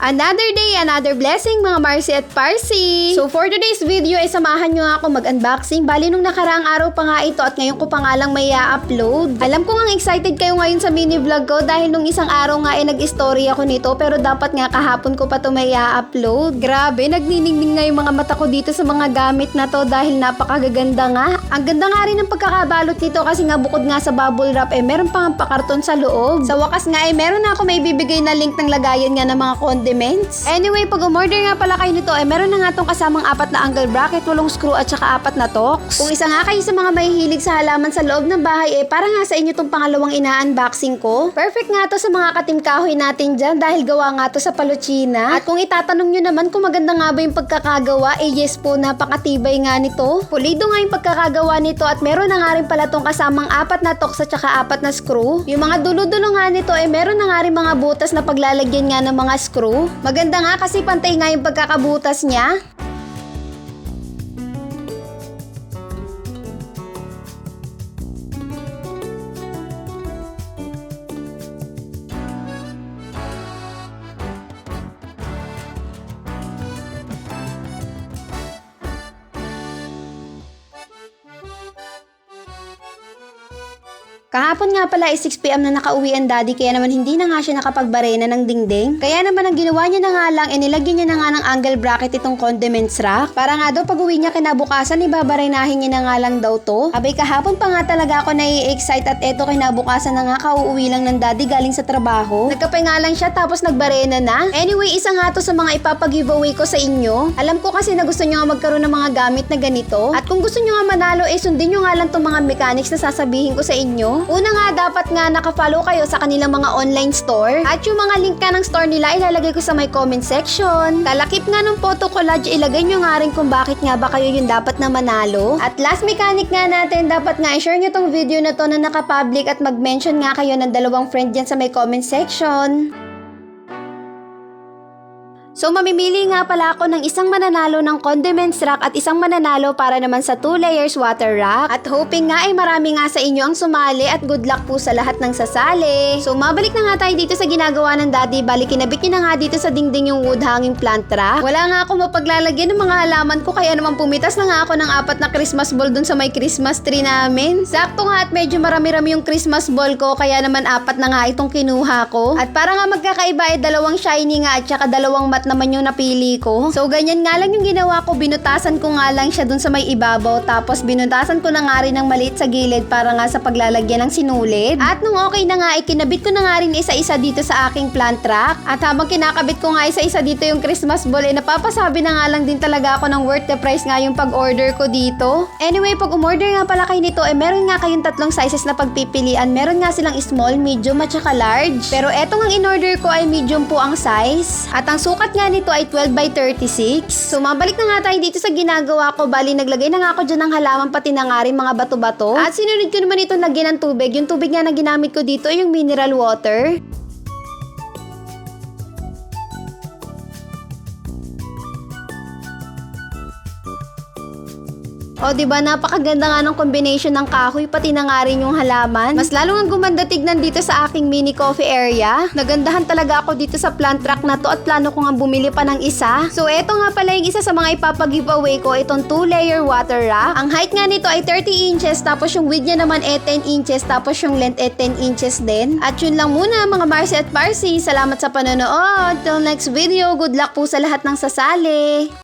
Another day, another blessing mga Marcy at Parsi. So for today's video ay samahan nyo nga ako mag-unboxing. Bali nung nakaraang araw pa nga ito at ngayon ko pa nga lang may upload Alam ko nga excited kayo ngayon sa mini vlog ko dahil nung isang araw nga ay nag-story ako nito pero dapat nga kahapon ko pa to may upload Grabe, nagniningning nga yung mga mata ko dito sa mga gamit na to dahil napakagaganda nga. Ang ganda nga rin ng pagkakabalot nito kasi nga bukod nga sa bubble wrap eh meron pang pakarton sa loob. Sa wakas nga eh meron na ako may bibigay na link ng lagayan nga ng mga condiments. Anyway, pag umorder nga pala kayo nito eh meron na nga tong kasamang apat na angle bracket, walong screw at saka apat na tox. Kung isa nga kayo sa mga mahihilig sa halaman sa loob ng bahay eh para nga sa inyo tong pangalawang ina-unboxing ko. Perfect nga to sa mga katim kahoy natin dyan dahil gawa nga to sa paluchina. At kung itatanong nyo naman kung maganda nga ba yung pagkakagawa, eh yes po, napakatibay nga nito. Pulido nga yung pagkakagawa nito at meron na nga rin pala tong kasamang apat na tox at saka apat na screw. Yung mga dulo-dulo nga nito eh meron na nga rin mga butas na paglalagyan nga ng mga screw. Maganda nga kasi pantay nga yung pagkakabutas niya. Kahapon nga pala ay 6pm na nakauwi ang daddy kaya naman hindi na nga siya nakapagbarena ng dingding. Kaya naman ang ginawa niya na nga lang, eh nilagyan niya na nga ng angle bracket itong condiments rack. Para nga daw pag uwi niya kinabukasan, ibabarenahin niya na nga lang daw to. Abay kahapon pa nga talaga ako nai-excite at eto kinabukasan na nga kauuwi lang ng daddy galing sa trabaho. Nagkapay lang siya tapos nagbarena na. Anyway, isa nga to sa mga ipapag-giveaway ko sa inyo. Alam ko kasi na gusto niyo nga magkaroon ng mga gamit na ganito. At kung gusto niyo nga manalo, eh sundin niyo nga lang tong mga mechanics na sasabihin ko sa inyo. Una nga, dapat nga nakafollow kayo sa kanilang mga online store. At yung mga link ka ng store nila, ilalagay ko sa my comment section. Kalakip nga ng photo collage, ilagay nyo nga rin kung bakit nga ba kayo yung dapat na manalo. At last mechanic nga natin, dapat nga i-share nyo tong video na to na nakapublic at mag-mention nga kayo ng dalawang friend dyan sa my comment section. So mamimili nga pala ako ng isang mananalo ng condiments rack at isang mananalo para naman sa 2 layers water rack. At hoping nga ay marami nga sa inyo ang sumali at good luck po sa lahat ng sasali. So mabalik na nga tayo dito sa ginagawa ng daddy. Bali kinabit niya na nga dito sa dingding yung wood hanging plant rack. Wala nga ako mapaglalagyan ng mga halaman ko kaya naman pumitas na nga ako ng apat na Christmas ball dun sa may Christmas tree namin. Sakto nga at medyo marami-rami yung Christmas ball ko kaya naman apat na nga itong kinuha ko. At para nga magkakaiba ay dalawang shiny nga at saka dalawang matte naman yung napili ko. So, ganyan nga lang yung ginawa ko. Binutasan ko nga lang siya dun sa may ibabaw. Tapos, binutasan ko na nga rin ng maliit sa gilid para nga sa paglalagyan ng sinulid. At nung okay na nga, ikinabit ko na nga rin isa-isa dito sa aking plant rack. At habang kinakabit ko nga isa-isa dito yung Christmas ball, eh napapasabi na nga lang din talaga ako ng worth the price nga yung pag-order ko dito. Anyway, pag umorder nga pala kayo nito, eh meron nga kayong tatlong sizes na pagpipilian. Meron nga silang small, medium at saka large. Pero etong ang in-order ko ay medium po ang size. At ang sukat nga nito ay 12 by 36. So, mabalik na nga tayo dito sa ginagawa ko. Bali, naglagay na nga ako dyan ng halaman pati na nga rin mga bato-bato. At sinunod ko naman ito lagyan ng tubig. Yung tubig nga na ginamit ko dito ay yung mineral water. O, di ba napakaganda nga ng combination ng kahoy pati na nga rin yung halaman. Mas lalo nga gumanda tignan dito sa aking mini coffee area. Nagandahan talaga ako dito sa plant rack na to at plano ko nga bumili pa ng isa. So, eto nga pala yung isa sa mga ipapag-giveaway ko, itong 2-layer water rack. Ang height nga nito ay 30 inches tapos yung width niya naman ay 10 inches tapos yung length ay 10 inches din. At yun lang muna mga Marcy at Parsi. Salamat sa panonood. Till next video, good luck po sa lahat ng sasali.